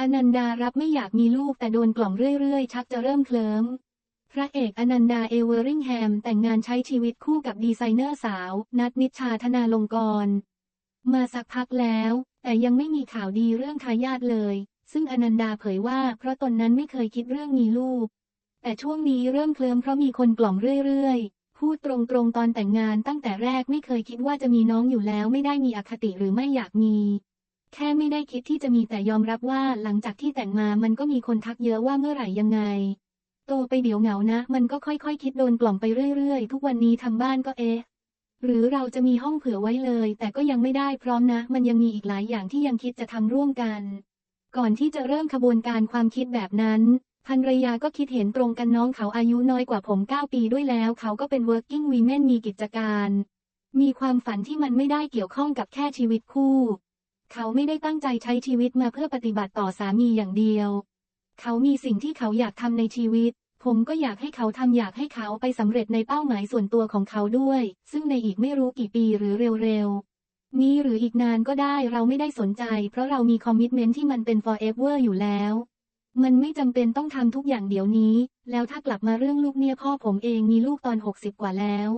อนันดารับไม่อยากมีลูกแต่โดนกล่อมเรื่อยๆ ชักจะเริ่มเคลิ้ม พระเอกอนันดาเอเวอริงแฮมแต่งงานใช้ชีวิตคู่กับดีไซเนอร์สาว นัทนิชชาธนาลงกร มาสักพักแล้ว แต่ยังไม่มีข่าวดีเรื่องทายาทเลย ซึ่งอนันดาเผยว่าเพราะตนนั้นไม่เคยคิดเรื่องมีลูก แต่ช่วงนี้เริ่มเคลิ้มเพราะมีคนกล่อมเรื่อยๆ พูดตรงๆตอนแต่งงานตั้งแต่แรกไม่เคยคิดว่าจะมีน้องอยู่แล้วไม่ได้มีอคติหรือไม่อยากมี แค่ไม่ได้คิดที่จะมีแต่ยอมรับว่าหลังจากที่แต่งมามันก็มีคนทักเยอะว่าเมื่อไหร่ยังไง โตไปเดี๋ยวเหงานะ มันก็ค่อยๆคิดโดนกล่อมไปเรื่อยๆ ทุกวันนี้ทำบ้านก็เอ๊ะหรือเราจะมีห้องเผื่อไว้เลย แต่ก็ยังไม่ได้พร้อมนะ มันยังมีอีกหลายอย่างที่ยังคิดจะทำร่วมกัน ก่อนที่จะเริ่มขบวนการความคิดแบบนั้นภรรยาก็คิดเห็นตรงกันน้องเขาอายุน้อยกว่าผม 9 ปีด้วยแล้ว เขาก็เป็น working women มีกิจการ มีความฝันที่มันไม่ได้เกี่ยวข้องกับแค่ชีวิตคู่ เขาไม่ได้ตั้งใจใช้ชีวิตมาเพื่อปฏิบัติต่อสามีอย่างเดียว เขามีสิ่งที่เขาอยากทำในชีวิต ผมก็อยากให้เขาทำอยากให้เขาไปสำเร็จในเป้าหมายส่วนตัวของเขาด้วย ซึ่งในอีกไม่รู้กี่ปีหรือเร็วๆ นี้หรืออีกนานก็ได้เราไม่ได้สนใจ เพราะเรามีคอมมิชเมนที่มันเป็น forever อยู่แล้ว มันไม่จำเป็นต้องทำทุกอย่างเดี๋ยวนี้ แล้วถ้ากลับมาเรื่องลูกเนี่ยพ่อผมเองมีลูกตอน 60 กว่าแล้ว